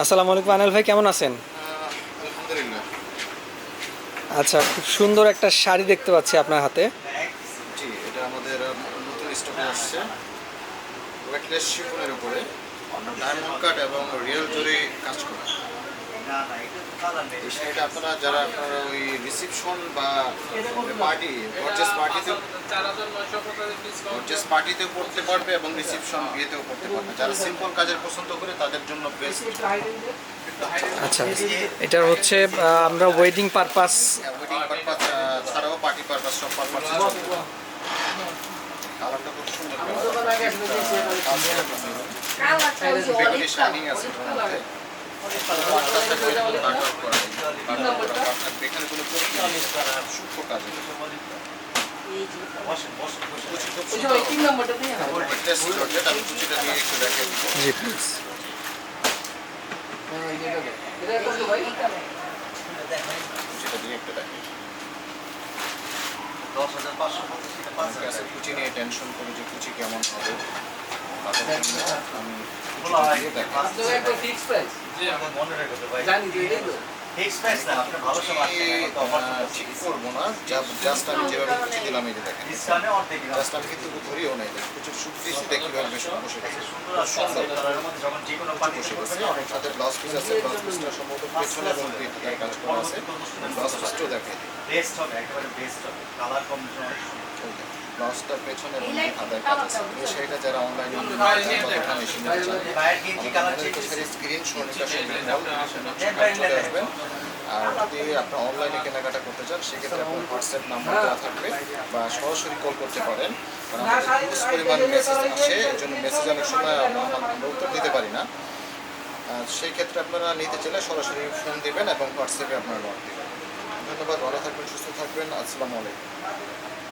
আসসালামু আলাইকুম আনিল ভাই কেমন আছেন? আলহামদুলিল্লাহ। আচ্ছা খুব সুন্দর একটা শাড়ি দেখতে পাচ্ছি আপনার হাতে। জি এটা আমাদের নতুন স্টকে আসছে। ওয়েটলেস শিফনের উপরে। ডায়মন্ড কাট এবং রিয়েল জরি কাজ করা। আপনারা যারা আপনারা ওই রিসিপশন বা পার্টি গর্জেস পার্টিতে গর্জেস পার্টিতেও পড়তে পারবে এবং রিসিপশন বিয়েতেও পড়তে পারবে। যারা সিম্পল কাজের পছন্দ করে তাদের জন্য বেস্ট আচ্ছা এটার হচ্ছে আমরা ওয়েডিং পারপাস ওয়েডিং পারপাস ছাড়াও পার্টি পারপাস সব পারপাস কালারটা খুব সুন্দর। বেগুনি শাইনিং আছে নেই সূক্ষ্ম কাজ কুচি আমি জি প্লিজ নিয়ে টেনশন করে যে কুচি কেমন হবে তাদের জন্য আমি কুচিটা দিয়ে দেখে ঠিক করব জাস্ট আমি যেভাবে কুচি দিলাম এই দেখেন। জাস্ট আমি কিন্তু ধরিও নাই প্রচুর সুখ দিয়েছি দেখি বেশ বসে গেছে অনেক সাথে ব্লাউজ পিস আছে ব্লাউজ পিসটা সম্ভবত পেছনে এবং কাজ করা আছে। ব্লাউজ পিসটাও দেখে বেস্ট হবে একেবারে বেস্ট হবে। কালার কম্বিনেশন পেছনে কাজ আছে। শাড়িটা যারা অনলাইনে স্ক্রিন সনিকা আসবেন। আর যদি আপনি অনলাইনে কেনাকাটা করতে চান সেক্ষেত্রে আপনার হোয়াটসঅ্যাপ নাম্বার দেওয়া থাকবে বা সরাসরি কল করতে পারেন। কারণ আমাদের পরিমাণ মেসেজ আসে এই জন্য মেসেজ অনেক সময় আমরা উত্তর দিতে পারি না। সেই ক্ষেত্রে আপনারা নিতে চাইলে সরাসরি ফোন দিবেন এবং হোয়াটসঅ্যাপে আপনারা দিবেন ধন্যবাদ ভালো থাকবেন সুস্থ থাকবেন আসসালামু আলাইকুম